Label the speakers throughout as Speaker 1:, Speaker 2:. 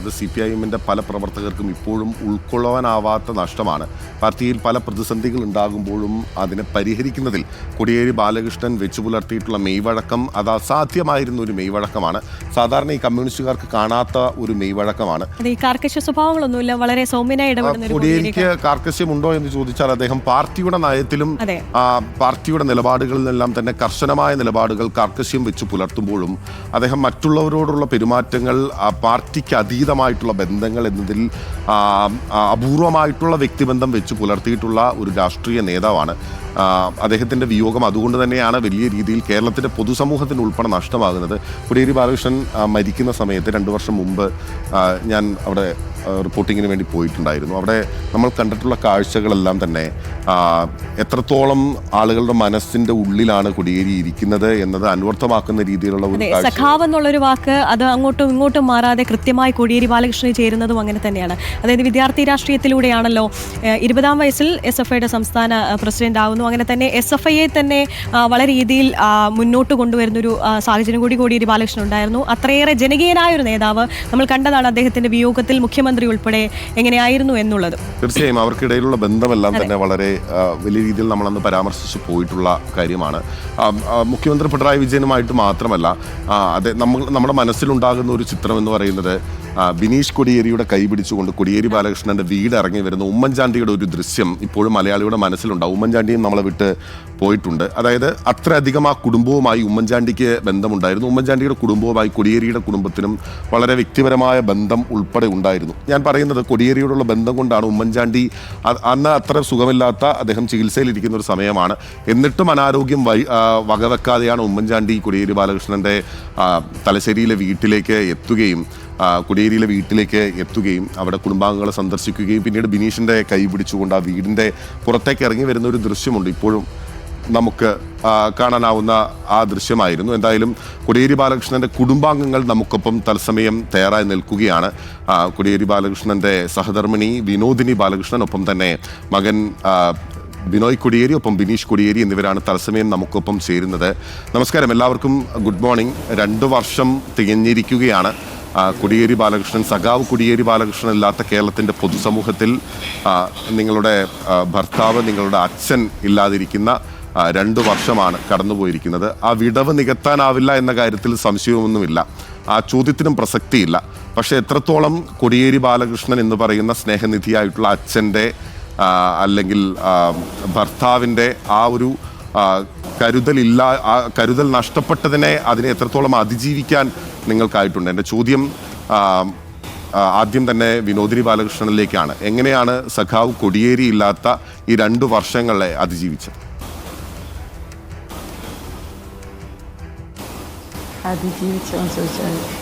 Speaker 1: പറയുന്നത് C P I എമ്മിന്റെ പല പ്രവർത്തകർക്കും ഇപ്പോഴും ഉൾക്കൊള്ളാനാവാത്ത നഷ്ടമാണ്. പാർട്ടിയിൽ പല പ്രതിസന്ധികൾ ഉണ്ടാകുമ്പോഴും അതിനെ പരിഹരിക്കുന്നതിൽ കോടിയേരി ബാലകൃഷ്ണൻ വെച്ചു പുലർത്തിയിട്ടുള്ള മെയ്വഴക്കം അത് അസാധ്യമായിരുന്ന ഒരു മെയ്വഴക്കമാണ്. സാധാരണ ഈ കമ്മ്യൂണിസ്റ്റുകാർക്ക് കാണാത്ത ഒരു മെയ്വഴക്കമാണ്.
Speaker 2: സ്വഭാവങ്ങളൊന്നുമില്ല വളരെ
Speaker 1: കോടിയേരിക്ക് കാർക്കശ്യമുണ്ടോ എന്ന് ചോദിച്ചാൽ അദ്ദേഹം പാർട്ടിയുടെ നയത്തിലും പാർട്ടിയുടെ നിലപാടുകളിലെല്ലാം തന്നെ കർശനമായ നിലപാടുകൾ കാർക്കശ്യം വെച്ച് പുലർത്തുമ്പോഴും അദ്ദേഹം മറ്റുള്ളവരോടുള്ള പെരുമാറ്റങ്ങൾ പാർട്ടിക്ക് പാർട്ടിക്ക് അതീതമായിട്ടുള്ള ബന്ധങ്ങൾ എന്നതിൽ അപൂർവമായിട്ടുള്ള വ്യക്തിബന്ധം വെച്ച് പുലർത്തിയിട്ടുള്ള ഒരു രാഷ്ട്രീയ നേതാവാണ് ആ, അദ്ദേഹത്തിന്റെ വിയോഗം അതുകൊണ്ട് തന്നെയാണ് വലിയ രീതിയിൽ കേരളത്തിന്റെ പൊതുസമൂഹത്തിന് ഉൾപ്പെടെ നഷ്ടമാകുന്നത്. കൊടിയേരി ബാലകൃഷ്ണൻ മരിക്കുന്ന സമയത്ത് രണ്ട് വർഷം മുമ്പ് ഞാൻ അവിടെ റിപ്പോർട്ടിങ്ങിന് വേണ്ടി പോയിട്ടുണ്ടായിരുന്നു. അവിടെ നമ്മൾ കണ്ടിട്ടുള്ള കാഴ്ചകളെല്ലാം തന്നെ എത്രത്തോളം ആളുകളുടെ മനസ്സിന്റെ ഉള്ളിലാണ് കൊടിയേരി ഇരിക്കുന്നത് എന്നത് അനുവർത്തമാക്കുന്ന രീതിയിലുള്ള ഒരു
Speaker 2: സഖാവ് എന്നുള്ളൊരു വാക്ക് അത് അങ്ങോട്ടും ഇങ്ങോട്ടും മാറാതെ കൃത്യമായി കോടിയേരി ബാലകൃഷ്ണന് ചേരുന്നതും അങ്ങനെ തന്നെയാണ്. അതായത് വിദ്യാർത്ഥി രാഷ്ട്രീയത്തിലൂടെയാണല്ലോ ഇരുപതാം വയസ്സിൽ എസ് എഫ് ഐയുടെ സംസ്ഥാന പ്രസിഡന്റ് പ്രസിഡന്റ് ആകുന്നു അങ്ങനെ തന്നെ എസ് എഫ് ഐയെ തന്നെ വളരെ രീതിയിൽ മുന്നോട്ട് കൊണ്ടുവരുന്ന ഒരു സാഹചര്യം കൂടി കോടിയേരി ബാലകൃഷ്ണൻ ഉണ്ടായിരുന്നു. അത്രയേറെ ജനകീയനായ ഒരു നേതാവ് നമ്മൾ കണ്ടതാണ് അദ്ദേഹത്തിന്റെ വിയോഗത്തിൽ മുഖ്യമന്ത്രി ഉൾപ്പെടെ എങ്ങനെയായിരുന്നു എന്നുള്ളത്.
Speaker 1: തീർച്ചയായും അവർക്കിടയിലുള്ള ബന്ധമെല്ലാം തന്നെ വളരെ വലിയ രീതിയിൽ നമ്മൾ അന്ന് പരാമർശിച്ചു പോയിട്ടുള്ള കാര്യമാണ്. മുഖ്യമന്ത്രി പിണറായി വിജയനുമായിട്ട് മാത്രമല്ല അതെ നമ്മൾ നമ്മുടെ മനസ്സിലുണ്ടാകുന്ന ഒരു ചിത്രം എന്ന് പറയുന്നത് ബിനീഷ് കൊടിയേരിയുടെ കൈ പിടിച്ചുകൊണ്ട് കൊടിയേരി ബാലകൃഷ്ണന്റെ വീട് ഇറങ്ങി വരുന്ന ഉമ്മൻചാണ്ടിയുടെ ഒരു ദൃശ്യം ഇപ്പോഴും മലയാളിയുടെ മനസ്സിലുണ്ടാവും ഉമ്മൻചാണ്ടിയും നമ്മളെ വിട്ട് പോയിട്ടുണ്ട്. അതായത് അത്രയധികം ആ കുടുംബവുമായി ഉമ്മൻചാണ്ടിക്ക് ബന്ധമുണ്ടായിരുന്നു. ഉമ്മൻചാണ്ടിയുടെ കുടുംബവുമായി കൊടിയേരിയുടെ കുടുംബത്തിനും വളരെ വ്യക്തിപരമായ ബന്ധം ഉൾപ്പെടെ ഉണ്ടായിരുന്നു. ഞാൻ പറയുന്നത് കൊടിയേരിയോടുള്ള ബന്ധം കൊണ്ടാണ് ഉമ്മൻചാണ്ടി അന്ന് അത്ര സുഖമില്ലാത്ത അദ്ദേഹം ചികിത്സയിലിരിക്കുന്ന ഒരു സമയമാണ്. എന്നിട്ടും അനാരോഗ്യം വൈ വകവെക്കാതെയാണ് ഉമ്മൻചാണ്ടി കൊടിയേരി ബാലകൃഷ്ണന്റെ തലശ്ശേരിയിലെ വീട്ടിലേക്ക് എത്തുകയും കൊടിയേരിയിലെ വീട്ടിലേക്ക് എത്തുകയും അവിടെ കുടുംബാംഗങ്ങളെ സന്ദർശിക്കുകയും പിന്നീട് ബിനീഷിന്റെ കൈ പിടിച്ചുകൊണ്ട് ആ വീടിന്റെ പുറത്തേക്ക് ഇറങ്ങി വരുന്ന ഒരു ദൃശ്യമുണ്ട്. ഇപ്പോഴും നമുക്ക് കാണാനാവുന്ന ആ ദൃശ്യമായിരുന്നു. എന്തായാലും കൊടിയേരി ബാലകൃഷ്ണന്റെ കുടുംബാംഗങ്ങൾ നമുക്കൊപ്പം തത്സമയം തയ്യാറായി നിൽക്കുകയാണ്. കൊടിയേരി ബാലകൃഷ്ണന്റെ സഹധർമ്മിണി വിനോദിനി ബാലകൃഷ്ണൻ ഒപ്പം തന്നെ മകൻ ബിനോയ് കൊടിയേരി ഒപ്പം ബിനീഷ് കൊടിയേരി എന്നിവരാണ് തത്സമയം നമുക്കൊപ്പം ചേരുന്നത്. നമസ്കാരം. എല്ലാവർക്കും ഗുഡ് മോർണിംഗ്. രണ്ട് വർഷം തികഞ്ഞിരിക്കുകയാണ്. കൊടിയേരി ബാലകൃഷ്ണൻ സഖാവ് കുടിയേരി ബാലകൃഷ്ണൻ ഇല്ലാത്ത കേരളത്തിന്റെ പൊതുസമൂഹത്തിൽ നിങ്ങളുടെ ഭർത്താവ് നിങ്ങളുടെ അച്ഛൻ ഇല്ലാതിരിക്കുന്ന രണ്ടു വർഷമാണ് കടന്നുപോയിരിക്കുന്നത്. ആ വിടവ് നികത്താനാവില്ല എന്ന കാര്യത്തിൽ സംശയമൊന്നുമില്ല. ആ ചോദ്യത്തിനും പ്രസക്തിയില്ല. പക്ഷേ എത്രത്തോളം കൊടിയേരി ബാലകൃഷ്ണൻ എന്ന് പറയുന്ന സ്നേഹനിധിയായിട്ടുള്ള അച്ഛന്റെ അല്ലെങ്കിൽ ഭർത്താവിന്റെ ആ ഒരു കരുതലില്ല ആ കരുതൽ നഷ്ടപ്പെട്ടതിനെ അതിനെ എത്രത്തോളം അതിജീവിക്കാൻ നിങ്ങൾക്കായിട്ടുണ്ട്. എന്റെ ചോദ്യം ആ, ആ, ആദ്യം തന്നെ വിനോദിനി ബാലകൃഷ്ണനിലേക്കാണ്. എങ്ങനെയാണ് സഖാവ് കൊടിയേരി ഇല്ലാത്ത ഈ രണ്ടു വർഷങ്ങളെ അതിജീവിച്ചത്?
Speaker 3: അതിജീവിച്ചോന്ന്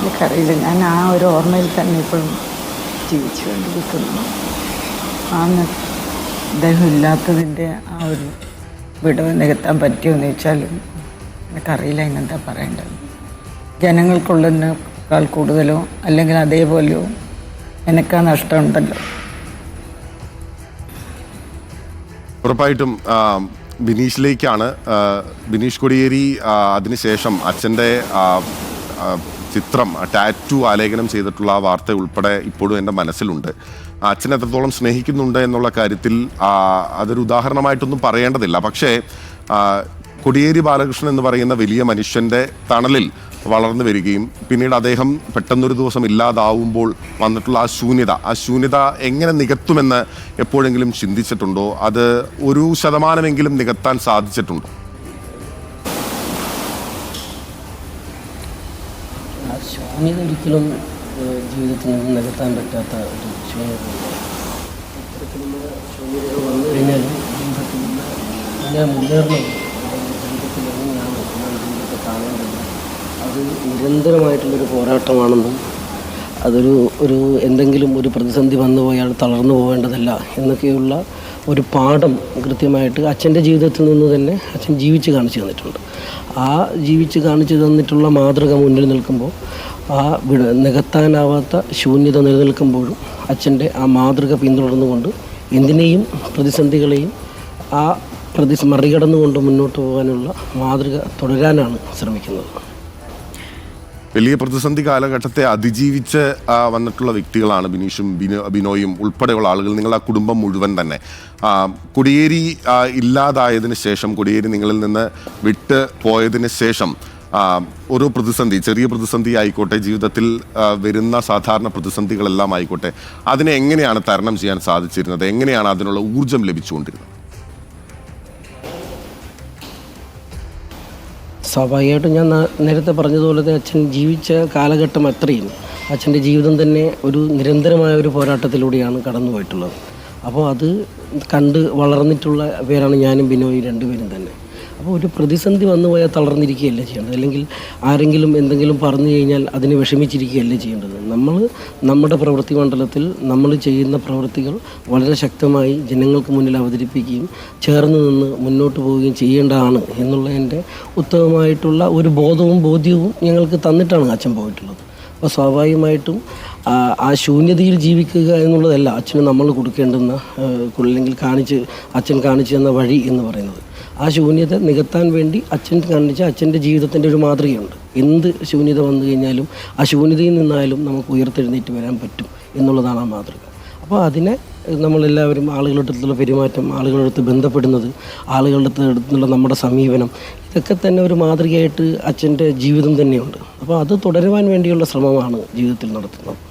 Speaker 3: എനിക്കറിയില്ല. ഞാൻ ആ ഒരു ഓർമ്മയിൽ തന്നെ ഇപ്പോഴും ജീവിച്ചുകൊണ്ടിരിക്കുന്നു അന്ന് അദ്ദേഹം ഇല്ലാത്തതിന്റെ ആ ഒരു വിടവ് നികത്താൻ പറ്റുമെന്ന് ചോദിച്ചാൽ എനിക്കറിയില്ല അതിനെന്താ പറയേണ്ടത്. ജനങ്ങൾക്കുള്ളതിനേക്കാൾ കൂടുതലോ അല്ലെങ്കിൽ അതേപോലെയോ എനിക്കാ നഷ്ടമുണ്ടല്ലോ.
Speaker 1: ഉറപ്പായിട്ടും ആ, ബിനീഷിലേക്കാണ് ബിനീഷ് കൊടിയേരി അതിനുശേഷം അച്ഛന്റെ ആ, ആ, ചിത്രം ടാറ്റു ആലേഖനം ചെയ്തിട്ടുള്ള ആ വാർത്ത ഉൾപ്പെടെ ഇപ്പോഴും എന്റെ മനസ്സിലുണ്ട്. ആ അച്ഛൻ എത്രത്തോളം സ്നേഹിക്കുന്നുണ്ട് എന്നുള്ള കാര്യത്തിൽ അതൊരു ഉദാഹരണമായിട്ടൊന്നും പറയേണ്ടതില്ല. പക്ഷേ കൊടിയേരി ബാലകൃഷ്ണൻ എന്ന് പറയുന്ന വലിയ മനുഷ്യന്റെ തണലിൽ വളർന്നു വരികയും പിന്നീട് അദ്ദേഹം പെട്ടെന്നൊരു ദിവസം ഇല്ലാതാവുമ്പോൾ വന്നിട്ടുള്ള ആ ശൂന്യത ആ ശൂന്യത എങ്ങനെ നികത്തുമെന്ന് എപ്പോഴെങ്കിലും ചിന്തിച്ചിട്ടുണ്ടോ? അത് ഒരു ശതമാനമെങ്കിലും നികത്താൻ സാധിച്ചിട്ടുണ്ടോ?
Speaker 4: ശൂന്യത ഒരിക്കലും ജീവിതത്തിൽ നിന്ന് നികത്താൻ പറ്റാത്ത ഒരു ശൂന്യത. ശൂന്യതകൾ വന്നു കഴിഞ്ഞാൽ ജീവിതത്തിൽ ഇങ്ങനെ മുന്നേറണം ജീവിതത്തിൽ എങ്ങനെയാണ് ഞാൻ ജീവിതത്തെ കാണേണ്ടത് അത് നിരന്തരമായിട്ടുള്ളൊരു പോരാട്ടമാണെന്നും അതൊരു ഒരു എന്തെങ്കിലും ഒരു പ്രതിസന്ധി വന്നു പോയാൽ തളർന്നു പോകേണ്ടതല്ല എന്നൊക്കെയുള്ള ഒരു പാഠം കൃത്യമായിട്ട് അച്ഛന്റെ ജീവിതത്തിൽ നിന്ന് തന്നെ അച്ഛൻ ജീവിച്ച് കാണിച്ചു തന്നിട്ടുണ്ട്. ആ ജീവിച്ച് കാണിച്ചു തന്നിട്ടുള്ള മാതൃക മുന്നിൽ നിൽക്കുമ്പോൾ ആ വിട- നികത്താനാവാത്ത ശൂന്യത നിലനിൽക്കുമ്പോഴും അച്ഛന്റെ ആ മാതൃക പിന്തുടർന്നുകൊണ്ട് എന്തിനേയും പ്രതിസന്ധികളെയും ആ പ്രതി മറികടന്നുകൊണ്ട് മുന്നോട്ട് പോകാനുള്ള മാതൃക തുടരാനാണ് ശ്രമിക്കുന്നത്.
Speaker 1: വലിയ പ്രതിസന്ധി കാലഘട്ടത്തെ അതിജീവിച്ച് വന്നിട്ടുള്ള വ്യക്തികളാണ് ബിനീഷും ബിനോ ബിനോയും ഉൾപ്പെടെയുള്ള ആളുകൾ. നിങ്ങൾ ആ കുടുംബം മുഴുവൻ തന്നെ. കുടിയേരി ഇല്ലാതായതിനു ശേഷം കൊടിയേരി നിങ്ങളിൽ നിന്ന് വിട്ട് പോയതിന് ശേഷം ഒരു പ്രതിസന്ധി ചെറിയ പ്രതിസന്ധി ആയിക്കോട്ടെ ജീവിതത്തിൽ വരുന്ന സാധാരണ പ്രതിസന്ധികളെല്ലാം ആയിക്കോട്ടെ അതിനെ എങ്ങനെയാണ് തരണം ചെയ്യാൻ സാധിച്ചിരുന്നത്? എങ്ങനെയാണ് അതിനുള്ള ഊർജം ലഭിച്ചുകൊണ്ടിരുന്നത്?
Speaker 4: സ്വാഭാവികമായിട്ടും ഞാൻ നേരത്തെ പറഞ്ഞതുപോലെ തന്നെ അച്ഛൻ ജീവിച്ച കാലഘട്ടം അത്രയും അച്ഛന്റെ ജീവിതം തന്നെ ഒരു നിരന്തരമായ ഒരു പോരാട്ടത്തിലൂടെയാണ് കടന്നുപോയിട്ടുള്ളത്. അപ്പോൾ അത് കണ്ട് വളർന്നിട്ടുള്ള പേരാണ് ഞാനും ബിനോയും രണ്ടുപേരും തന്നെ. അപ്പോൾ ഒരു പ്രതിസന്ധി വന്നു പോയാൽ തളർന്നിരിക്കുകയല്ല ചെയ്യേണ്ടത്? അല്ലെങ്കിൽ ആരെങ്കിലും എന്തെങ്കിലും പറഞ്ഞു കഴിഞ്ഞാൽ അതിന് വിഷമിച്ചിരിക്കുകയല്ല ചെയ്യേണ്ടത്? നമ്മൾ നമ്മുടെ പ്രവൃത്തി മണ്ഡലത്തിൽ നമ്മൾ ചെയ്യുന്ന പ്രവൃത്തികൾ വളരെ ശക്തമായി ജനങ്ങൾക്ക് മുന്നിൽ അവതരിപ്പിക്കുകയും ചേർന്ന് നിന്ന് മുന്നോട്ട് പോവുകയും ചെയ്യേണ്ടതാണ് എന്നുള്ളതിന്റെ ഉത്തമമായിട്ടുള്ള ഒരു ബോധവും ബോധ്യവും ഞങ്ങൾക്ക് തന്നിട്ടാണ് അച്ഛൻ പോയിട്ടുള്ളത്. അപ്പോൾ സ്വാഭാവികമായിട്ടും ആ, ശൂന്യതയിൽ ജീവിക്കുക എന്നുള്ളതല്ല അച്ഛന് നമ്മൾ കൊടുക്കേണ്ടുന്ന അല്ലെങ്കിൽ കാണിച്ച് അച്ഛൻ കാണിച്ചു തന്ന വഴി എന്ന് പറയുന്നത്. ആ ശൂന്യത നികത്താൻ വേണ്ടി അച്ഛൻ കാണിച്ച അച്ഛന്റെ ജീവിതത്തിന്റെ ഒരു മാതൃകയുണ്ട്. എന്ത് ശൂന്യത വന്നു കഴിഞ്ഞാലും ആ ശൂന്യതയിൽ നിന്നായാലും നമുക്ക് ഉയർത്തെഴുന്നേറ്റ് വരാൻ പറ്റും എന്നുള്ളതാണ് ആ മാതൃക. അപ്പോൾ അതിനെ നമ്മളെല്ലാവരും ആളുകളുടെ അടുത്തുള്ള പെരുമാറ്റം ആളുകളുടെ അടുത്ത് ബന്ധപ്പെടുന്നത് ആളുകളുടെ അടുത്തുള്ള നമ്മുടെ സമീപനം ഇതൊക്കെ തന്നെ ഒരു മാതൃകയായിട്ട് അച്ഛന്റെ ജീവിതം തന്നെയുണ്ട്. അപ്പോൾ അത് തുടരുവാൻ വേണ്ടിയുള്ള ശ്രമമാണ് ജീവിതത്തിൽ നടത്തുന്നത്.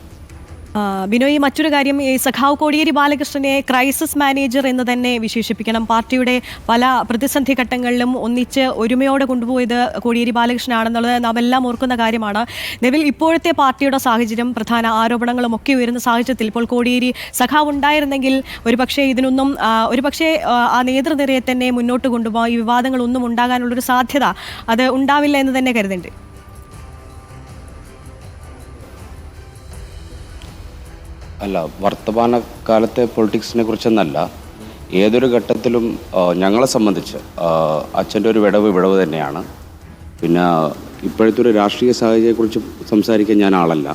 Speaker 2: ബിനോയ് മറ്റൊരു കാര്യം ഈ സഖാവ് കോടിയേരി ബാലകൃഷ്ണനെ ക്രൈസിസ് മാനേജർ എന്ന് തന്നെ വിശേഷിപ്പിക്കണം. പാർട്ടിയുടെ പല പ്രതിസന്ധി ഘട്ടങ്ങളിലും ഒന്നിച്ച് ഒരുമയോടെ കൊണ്ടുപോയത് കോടിയേരി ബാലകൃഷ്ണനാണെന്നുള്ളത് നാം എല്ലാം ഓർക്കുന്ന കാര്യമാണ്. നിലവിൽ ഇപ്പോഴത്തെ പാർട്ടിയുടെ സാഹചര്യം പ്രധാന ആരോപണങ്ങളും ഒക്കെ ഉയരുന്ന സാഹചര്യത്തിൽ ഇപ്പോൾ കോടിയേരി സഖാവ് ഉണ്ടായിരുന്നെങ്കിൽ ഒരുപക്ഷെ ഇതിനൊന്നും ഒരുപക്ഷേ ആ, നേതൃനിരയെ തന്നെ മുന്നോട്ട് കൊണ്ടുപോകാൻ ഈ വിവാദങ്ങളൊന്നും ഉണ്ടാകാനുള്ളൊരു സാധ്യത അത് ഉണ്ടാവില്ല എന്ന് തന്നെ കരുതുന്നുണ്ട്
Speaker 5: അല്ല വർത്തമാന കാലത്തെ പൊളിറ്റിക്സിനെ കുറിച്ചൊന്നല്ല ഏതൊരു ഘട്ടത്തിലും ഞങ്ങളെ സംബന്ധിച്ച് അച്ഛന്റെ ഒരു വിടവ് വിടവ് തന്നെയാണ്. പിന്നെ ഇപ്പോഴത്തെ ഒരു രാഷ്ട്രീയ സാഹചര്യത്തെക്കുറിച്ച് സംസാരിക്കാൻ ഞാൻ ആളല്ല.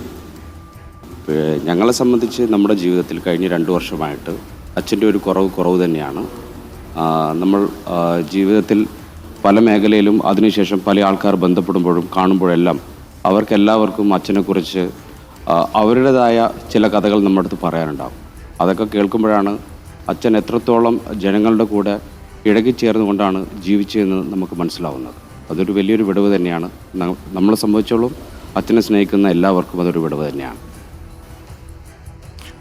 Speaker 5: ഞങ്ങളെ സംബന്ധിച്ച് നമ്മുടെ ജീവിതത്തിൽ കഴിഞ്ഞ രണ്ട് വർഷമായിട്ട് അച്ഛന്റെ ഒരു കുറവ് കുറവ് തന്നെയാണ്. നമ്മൾ ജീവിതത്തിൽ പല മേഖലയിലും അതിനുശേഷം പല ആൾക്കാർ ബന്ധപ്പെടുമ്പോഴും കാണുമ്പോഴെല്ലാം അവർക്കെല്ലാവർക്കും അച്ഛനെക്കുറിച്ച് അവരുടേതായ ചില കഥകൾ നമ്മുടെ അടുത്ത് പറയാനുണ്ടാവും അതൊക്കെ കേൾക്കുമ്പോഴാണ് അച്ഛൻ എത്രത്തോളം ജനങ്ങളുടെ കൂടെ ഇഴകിച്ചേർന്നുകൊണ്ടാണ് ജീവിച്ചതെന്ന് നമുക്ക് മനസ്സിലാവുന്നത്. അതൊരു വലിയൊരു വിടവ് തന്നെയാണ്. നമ്മളെ സംബന്ധിച്ചോളം അച്ഛനെ സ്നേഹിക്കുന്ന എല്ലാവർക്കും അതൊരു വിടവ് തന്നെയാണ്.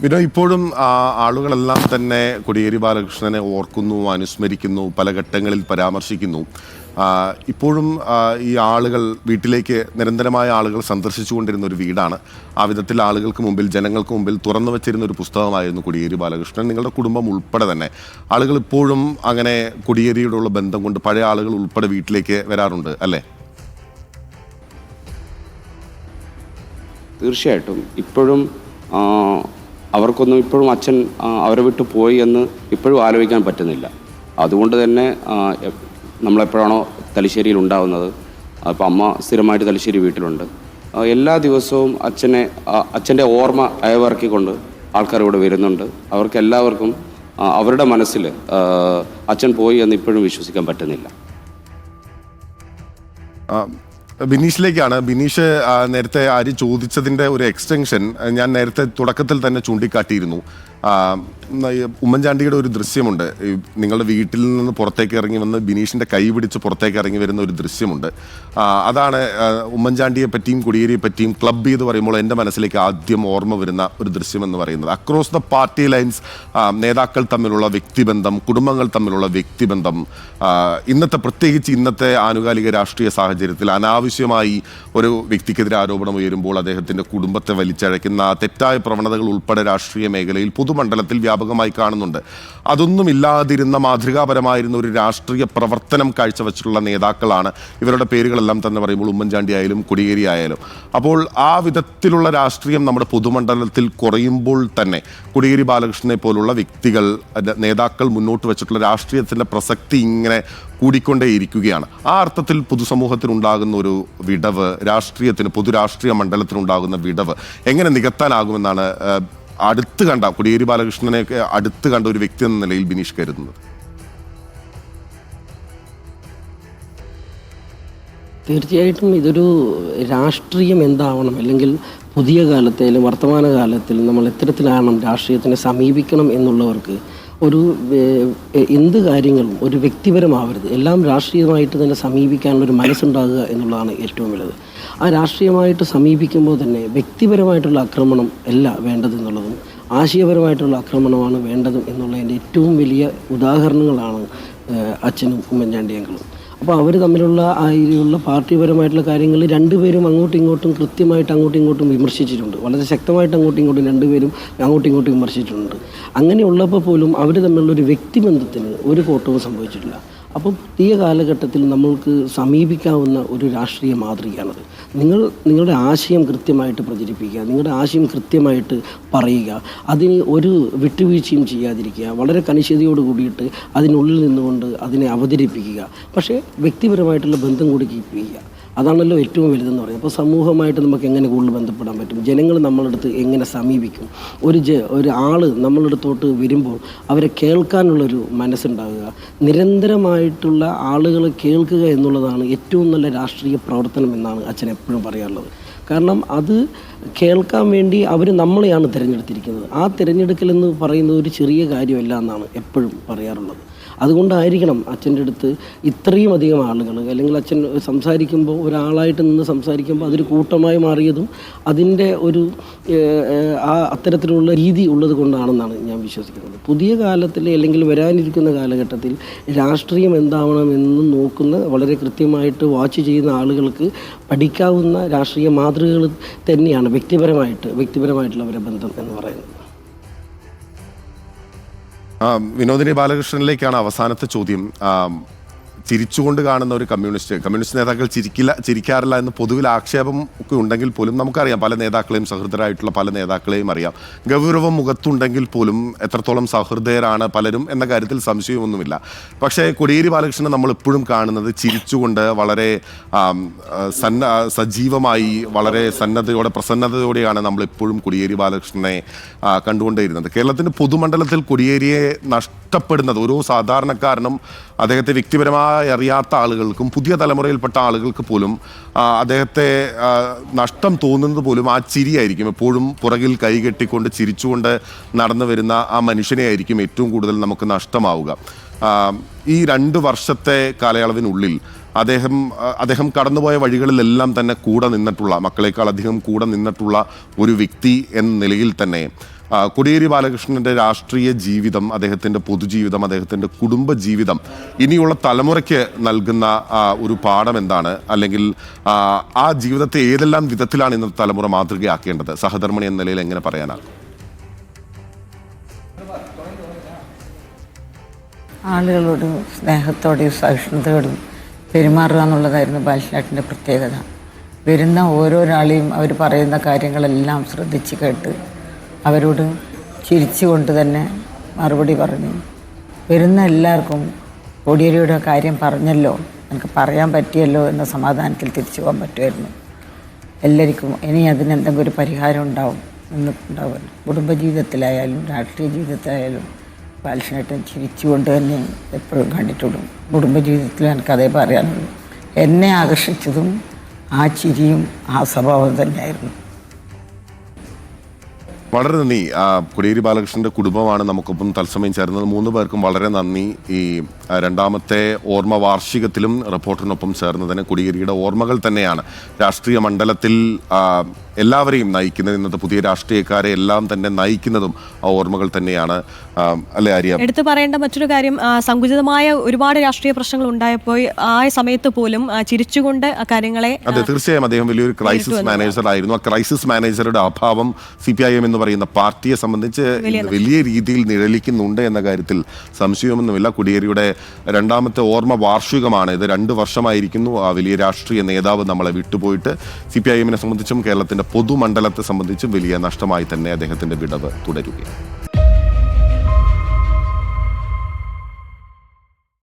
Speaker 1: പിന്നെ ഇപ്പോഴും ആളുകളെല്ലാം തന്നെ കൊടിയേരി ബാലകൃഷ്ണനെ ഓർക്കുന്നു അനുസ്മരിക്കുന്നു പല ഘട്ടങ്ങളിൽ പരാമർശിക്കുന്നു. ഇപ്പോഴും ഈ ആളുകൾ വീട്ടിലേക്ക് നിരന്തരമായ ആളുകൾ സന്ദർശിച്ചുകൊണ്ടിരുന്ന ഒരു വീടാണ്. ആ വിധത്തിൽ ആളുകൾക്ക് മുമ്പിൽ ജനങ്ങൾക്ക് മുമ്പിൽ തുറന്നു വച്ചിരുന്ന ഒരു പുസ്തകമായിരുന്നു കൊടിയേരി ബാലകൃഷ്ണൻ. നിങ്ങളുടെ കുടുംബം ഉൾപ്പെടെ തന്നെ. ആളുകൾ ഇപ്പോഴും അങ്ങനെ കൊടിയേരിയോടുള്ള ബന്ധം കൊണ്ട് പഴയ ആളുകൾ ഉൾപ്പെടെ വീട്ടിലേക്ക് വരാറുണ്ട് അല്ലേ?
Speaker 5: തീർച്ചയായിട്ടും. ഇപ്പോഴും അവർക്കൊന്നും ഇപ്പോഴും അച്ഛൻ അവരെ വിട്ടു പോയി എന്ന് ഇപ്പോഴും ആലോചിക്കാൻ പറ്റുന്നില്ല. അതുകൊണ്ട് തന്നെ നമ്മളെപ്പോഴാണോ തലശ്ശേരിയിൽ ഉണ്ടാവുന്നത്. അപ്പോൾ അമ്മ സ്ഥിരമായിട്ട് തലശ്ശേരി വീട്ടിലുണ്ട്. എല്ലാ ദിവസവും അച്ഛനെ അച്ഛന്റെ ഓർമ്മ അയവിറക്കിക്കൊണ്ട് ആൾക്കാർ ഇവിടെ വരുന്നുണ്ട്. അവർക്ക് എല്ലാവർക്കും അവരുടെ മനസ്സിൽ അച്ഛൻ പോയി എന്ന് ഇപ്പോഴും വിശ്വസിക്കാൻ പറ്റുന്നില്ല.
Speaker 1: ബിനീഷിലേക്കാണ്. ബിനീഷ് നേരത്തെ ആര് ചോദിച്ചതിന്റെ ഒരു എക്സ്റ്റൻഷൻ ഞാൻ നേരത്തെ തുടക്കത്തിൽ തന്നെ ചൂണ്ടിക്കാട്ടിയിരുന്നു. ഉമ്മൻചാണ്ടിയുടെ ഒരു ദൃശ്യമുണ്ട്. നിങ്ങളുടെ വീട്ടിൽ നിന്ന് പുറത്തേക്ക് ഇറങ്ങി വന്ന് ബിനീഷിന്റെ കൈ പിടിച്ച് പുറത്തേക്ക് ഇറങ്ങി വരുന്ന ഒരു ദൃശ്യമുണ്ട്. അതാണ് ഉമ്മൻചാണ്ടിയെ പറ്റിയും കൊടിയേരിയെ പറ്റിയും ക്ലബ് എന്ന് പറയുമ്പോൾ എന്റെ മനസ്സിലേക്ക് ആദ്യം ഓർമ്മ വരുന്ന ഒരു ദൃശ്യം എന്ന് പറയുന്നത് അക്രോസ് ദ പാർട്ടി ലൈൻസ് നേതാക്കൾ തമ്മിലുള്ള വ്യക്തിബന്ധം കുടുംബങ്ങൾ തമ്മിലുള്ള വ്യക്തിബന്ധം ഇന്നത്തെ പ്രത്യേകിച്ച് ഇന്നത്തെ ആനുകാലിക രാഷ്ട്രീയ സാഹചര്യത്തിൽ അനാവശ്യമായി ഒരു വ്യക്തിക്കെതിരെ ആരോപണം ഉയരുമ്പോൾ അദ്ദേഹത്തിന്റെ കുടുംബത്തെ വലിച്ചഴയ്ക്കുന്ന തെറ്റായ പ്രവണതകൾ ഉൾപ്പെടെ രാഷ്ട്രീയ മേഖലയിൽ പൊതുമണ്ഡലത്തിൽ വ്യാപകമായി കാണുന്നുണ്ട്. അതൊന്നുമില്ലാതിരുന്ന മാതൃകാപരമായിരുന്ന ഒരു രാഷ്ട്രീയ പ്രവർത്തനം കാഴ്ചവെച്ചിട്ടുള്ള നേതാക്കളാണ്. ഇവരുടെ പേരുകളെല്ലാം തന്നെ പറയുമ്പോൾ ഉമ്മൻചാണ്ടി ആയാലും കൊടിയേരി ആയാലും. അപ്പോൾ ആ വിധത്തിലുള്ള രാഷ്ട്രീയം നമ്മുടെ പൊതുമണ്ഡലത്തിൽ കുറയുമ്പോൾ തന്നെ കൊടിയേരി ബാലകൃഷ്ണനെ പോലുള്ള വ്യക്തികൾ നേതാക്കൾ മുന്നോട്ട് വെച്ചിട്ടുള്ള രാഷ്ട്രീയത്തിന്റെ പ്രസക്തി ഇങ്ങനെ കൂടിക്കൊണ്ടേയിരിക്കുകയാണ്. ആ അർത്ഥത്തിൽ പൊതുസമൂഹത്തിനുണ്ടാകുന്ന ഒരു വിടവ് രാഷ്ട്രീയത്തിന് പൊതുരാഷ്ട്രീയ മണ്ഡലത്തിനുണ്ടാകുന്ന വിടവ് എങ്ങനെ നികത്താനാകുമെന്നാണ് അടുത്ത് കണ്ട കൊടിയേരി ബാലകൃഷ്ണനെയൊക്കെ അടുത്ത് കണ്ട ഒരു വ്യക്തി എന്ന നിലയിൽ ബിനീഷ് കരുതുന്നത്?
Speaker 4: തീർച്ചയായിട്ടും ഇതൊരു രാഷ്ട്രീയം എന്താവണം? അല്ലെങ്കിൽ പുതിയ കാലത്തെ അല്ലെങ്കിൽ വർത്തമാന കാലത്തിൽ നമ്മൾ എത്തരത്തിലാണ് രാഷ്ട്രീയത്തിനെ സമീപിക്കണം എന്നുള്ളവർക്ക് ഒരു എന്ത് കാര്യങ്ങളും ഒരു വ്യക്തിപരമാവരുത്. എല്ലാം രാഷ്ട്രീയമായിട്ട് തന്നെ സമീപിക്കാനുള്ള ഒരു മനസ്സുണ്ടാകുക എന്നുള്ളതാണ് ഏറ്റവും വലുത് ആ രാഷ്ട്രീയമായിട്ട് സമീപിക്കുമ്പോൾ തന്നെ വ്യക്തിപരമായിട്ടുള്ള ആക്രമണം അല്ല വേണ്ടതെന്നുള്ളതും ആശയപരമായിട്ടുള്ള ആക്രമണമാണ് വേണ്ടതും എന്നുള്ളതിന്റെ ഏറ്റവും വലിയ ഉദാഹരണങ്ങളാണ് അച്ഛനും ഉമ്മൻചാണ്ടിയങ്ങളും അപ്പോൾ അവർ തമ്മിലുള്ള ആ ഇതിലുള്ള പാർട്ടിപരമായിട്ടുള്ള കാര്യങ്ങൾ രണ്ടുപേരും അങ്ങോട്ടും ഇങ്ങോട്ടും കൃത്യമായിട്ട് അങ്ങോട്ടും ഇങ്ങോട്ടും വിമർശിച്ചിട്ടുണ്ട്. വളരെ ശക്തമായിട്ട് അങ്ങോട്ടും ഇങ്ങോട്ടും രണ്ടുപേരും അങ്ങോട്ടും ഇങ്ങോട്ടും വിമർശിച്ചിട്ടുണ്ട്. അങ്ങനെയുള്ളപ്പോൾ പോലും അവർ തമ്മിലുള്ള ഒരു വ്യക്തിബന്ധത്തിന് ഒരു കോട്ടവും സംഭവിച്ചിട്ടില്ല. അപ്പം പുതിയ കാലഘട്ടത്തിൽ നമ്മൾക്ക് സമീപിക്കാവുന്ന ഒരു രാഷ്ട്രീയ മാതൃകയാണത്. നിങ്ങൾ നിങ്ങളുടെ ആശയം കൃത്യമായിട്ട് പ്രചരിപ്പിക്കുക നിങ്ങളുടെ ആശയം കൃത്യമായിട്ട് പറയുക അതിന് ഒരു വിട്ടുവീഴ്ചയും ചെയ്യാതിരിക്കുക വളരെ കണിശതയോട് കൂടിയിട്ട് അതിനുള്ളിൽ നിന്നുകൊണ്ട് അതിനെ അവതരിപ്പിക്കുക പക്ഷേ വ്യക്തിപരമായിട്ടുള്ള ബന്ധം കൂടി കീപ്പ് ചെയ്യുക. അതാണല്ലോ ഏറ്റവും വലുതെന്ന് പറയുന്നത്. അപ്പോൾ സമൂഹമായിട്ട് നമുക്ക് എങ്ങനെ കൂടുതൽ ബന്ധപ്പെടാൻ പറ്റും? ജനങ്ങൾ നമ്മളടുത്ത് എങ്ങനെ സമീപിക്കും? ഒരു ജ ഒരു ആൾ നമ്മളടുത്തോട്ട് വരുമ്പോൾ അവരെ കേൾക്കാനുള്ളൊരു മനസ്സുണ്ടാകുക. നിരന്തരമായിട്ടുള്ള ആളുകളെ കേൾക്കുക എന്നുള്ളതാണ് ഏറ്റവും നല്ല രാഷ്ട്രീയ പ്രവർത്തനം എന്നാണ് അച്ഛൻ എപ്പോഴും പറയാറുള്ളത്. കാരണം അത് കേൾക്കാൻ വേണ്ടി അവർ നമ്മളെയാണ് തിരഞ്ഞെടുത്തിരിക്കുന്നത്. ആ തിരഞ്ഞെടുക്കൽ എന്ന് പറയുന്നത് ഒരു ചെറിയ കാര്യമല്ല എന്നാണ് എപ്പോഴും പറയാറുള്ളത്. അതുകൊണ്ടായിരിക്കണം അച്ഛന്റെ അടുത്ത് ഇത്രയും അധികം ആളുകൾ അല്ലെങ്കിൽ അച്ഛൻ സംസാരിക്കുമ്പോൾ ഒരാളായിട്ട് നിന്ന് സംസാരിക്കുമ്പോൾ അതൊരു കൂട്ടമായി മാറിയതും അതിന്റെ ഒരു ആ അത്തരത്തിലുള്ള രീതി ഉള്ളത് കൊണ്ടാണെന്നാണ് ഞാൻ വിശ്വസിക്കുന്നത്. പുതിയ കാലത്തിൽ അല്ലെങ്കിൽ വരാനിരിക്കുന്ന കാലഘട്ടത്തിൽ രാഷ്ട്രീയം എന്താവണമെന്ന് നോക്കുന്ന വളരെ കൃത്യമായിട്ട് വാച്ച് ചെയ്യുന്ന ആളുകൾക്ക് പഠിക്കാവുന്ന രാഷ്ട്രീയ മാതൃകകൾ തന്നെയാണ് വ്യക്തിപരമായിട്ട് വ്യക്തിപരമായിട്ടുള്ള അവരുടെ ബന്ധം എന്ന് പറയുന്നത്.
Speaker 1: വിനോദിനി ബാലകൃഷ്ണനിലേക്കാണ് അവസാനത്തെ ചോദ്യം. ചിരിച്ചുകൊണ്ട് കാണുന്ന ഒരു കമ്മ്യൂണിസ്റ്റ് കമ്മ്യൂണിസ്റ്റ് നേതാക്കൾ ചിരിക്കില്ല ചിരിക്കാറില്ല എന്ന് പൊതുവിൽ ആക്ഷേപം ഒക്കെ ഉണ്ടെങ്കിൽ പോലും നമുക്കറിയാം. പല നേതാക്കളെയും സഹൃദരായിട്ടുള്ള പല നേതാക്കളെയും അറിയാം. ഗൗരവം മുഖത്തുണ്ടെങ്കിൽ പോലും എത്രത്തോളം സഹൃദയരാണ് പലരും എന്ന കാര്യത്തിൽ സംശയമൊന്നുമില്ല. പക്ഷേ കൊടിയേരി ബാലകൃഷ്ണനെ നമ്മൾ എപ്പോഴും കാണുന്നത് ചിരിച്ചുകൊണ്ട് വളരെ സന്ന സജീവമായി വളരെ സന്നദ്ധയോടെ പ്രസന്നതയോടെയാണ് നമ്മൾ എപ്പോഴും കൊടിയേരി ബാലകൃഷ്ണനെ കണ്ടുകൊണ്ടേയിരുന്നത്. കേരളത്തിന്റെ പൊതുമണ്ഡലത്തിൽ കൊടിയേരിയെ നഷ്ടപ്പെടുന്നത് ഓരോ സാധാരണക്കാരനും അദ്ദേഹത്തെ വ്യക്തിപരമായി അറിയാത്ത ആളുകൾക്കും പുതിയ തലമുറയിൽപ്പെട്ട ആളുകൾക്ക് പോലും അദ്ദേഹത്തെ നഷ്ടം തോന്നുന്നത് പോലും ആ ചിരിയായിരിക്കും. എപ്പോഴും പുറകിൽ കൈകെട്ടിക്കൊണ്ട് ചിരിച്ചുകൊണ്ട് നടന്നു വരുന്ന ആ മനുഷ്യനെ ആയിരിക്കും ഏറ്റവും കൂടുതൽ നമുക്ക് നഷ്ടമാവുക. ഈ രണ്ട് വർഷത്തെ കാലയളവിനുള്ളിൽ അദ്ദേഹം അദ്ദേഹം കടന്നുപോയ വഴികളിലെല്ലാം തന്നെ കൂടെ നിന്നിട്ടുള്ള മക്കളെക്കാൾ അധികം കൂടെ നിന്നിട്ടുള്ള ഒരു വ്യക്തി എന്ന നിലയിൽ തന്നെ കോടിയേരി ബാലകൃഷ്ണന്റെ രാഷ്ട്രീയ ജീവിതം അദ്ദേഹത്തിന്റെ പൊതുജീവിതം അദ്ദേഹത്തിന്റെ കുടുംബ ജീവിതം ഇനിയുള്ള തലമുറയ്ക്ക് നൽകുന്ന ഒരു പാഠം എന്താണ്? അല്ലെങ്കിൽ ആ, ജീവിതത്തെ ഏതെല്ലാം വിധത്തിലാണ് ഇന്നത്തെ തലമുറ മാതൃകയാക്കേണ്ടത്? സഹധർമ്മണി എന്ന നിലയിൽ എങ്ങനെ പറയാനാണ്
Speaker 3: ആളുകളോട് സ്നേഹത്തോടെയും സഹിഷ്ണുതയോടും പെരുമാറുക എന്നുള്ളതായിരുന്നു ബാലശാട്ടിന്റെ പ്രത്യേകത. വരുന്ന ഓരോരാളെയും അവർ പറയുന്ന കാര്യങ്ങളെല്ലാം ശ്രദ്ധിച്ച് കേട്ട് അവരോട് ചിരിച്ചുകൊണ്ട് തന്നെ മറുപടി പറഞ്ഞു. വരുന്ന എല്ലാവർക്കും കോടിയേരിയുടെ കാര്യം പറഞ്ഞല്ലോ. എനിക്ക് പറയാൻ പറ്റിയല്ലോ എന്ന സമാധാനത്തിൽ തിരിച്ചു പോകാൻ പറ്റുമായിരുന്നു. എല്ലാവർക്കും ഇനി അതിനെന്തെങ്കിലും ഒരു പരിഹാരം ഉണ്ടാവും എന്ന് ഉണ്ടാവുമല്ലോ കുടുംബജീവിതത്തിലായാലും രാഷ്ട്രീയ ജീവിതത്തിലായാലും ബാലകൃഷ്ണേട്ടൻ ചിരിച്ചുകൊണ്ട് തന്നെ എപ്പോഴും കണ്ടിട്ടുള്ളൂ. കുടുംബജീവിതത്തിൽ എനിക്കതേ പറയാനുള്ളൂ. എന്നെ ആകർഷിച്ചതും ആ ചിരിയും ആ സ്വഭാവം തന്നെയായിരുന്നു.
Speaker 1: വളരെ നന്ദി. കൊടിയേരി ബാലകൃഷ്ണന്റെ കുടുംബമാണ് നമുക്കൊപ്പം തത്സമയം ചേർന്നത്. മൂന്ന് പേർക്കും വളരെ നന്ദി. ഈ രണ്ടാമത്തെ ഓർമ്മ വാർഷികത്തിലും റിപ്പോർട്ടറിനൊപ്പം ചേർന്നതിന് കൊടിയേരിയുടെ ഓർമ്മകൾ തന്നെയാണ്. രാഷ്ട്രീയ മണ്ഡലത്തിൽ എല്ലാവരെയും നയിക്കുന്നത് ഇന്നത്തെ പുതിയ രാഷ്ട്രീയക്കാരെ എല്ലാം തന്നെ നയിക്കുന്നതും ആ ഓർമ്മകൾ തന്നെയാണ്. അല്ലേ ആര്യ?
Speaker 2: എടുത്തു പറയേണ്ട മറ്റൊരു കാര്യം സങ്കുചിതമായ ഒരുപാട് രാഷ്ട്രീയ പ്രശ്നങ്ങൾ ഉണ്ടായപ്പോൾ ആ സമയത്ത് പോലും ചിരിച്ചുകൊണ്ട് കാര്യങ്ങളെ
Speaker 1: അതെ തീർച്ചയായും അദ്ദേഹം വലിയൊരു ക്രൈസിസ് മാനേജർ ആയിരുന്നു ആ ക്രൈസിസ് മാനേജറുടെ അഭാവം സി പി ഐ എം എന്ന് പറയുന്ന പാർട്ടിയെ സംബന്ധിച്ച് വലിയ രീതിയിൽ നിഴലിക്കുന്നുണ്ട് എന്ന കാര്യത്തിൽ സംശയമൊന്നുമില്ല. കുടിയേരിയുടെ രണ്ടാമത്തെ ഓർമ്മ വാർഷികമാണ്. ഇത് രണ്ട് വർഷമായിരിക്കുന്നു ആ വലിയ രാഷ്ട്രീയ നേതാവ് നമ്മളെ വിട്ടുപോയിട്ട്. സി പി ഐ എമ്മിനെ സംബന്ധിച്ചും കേരളത്തിന്റെ പൊതുമണ്ഡലത്തെ സംബന്ധിച്ചും വലിയ നഷ്ടമായി തന്നെ അദ്ദേഹത്തിന്റെ വിടവ് തുടരുകയാണ്.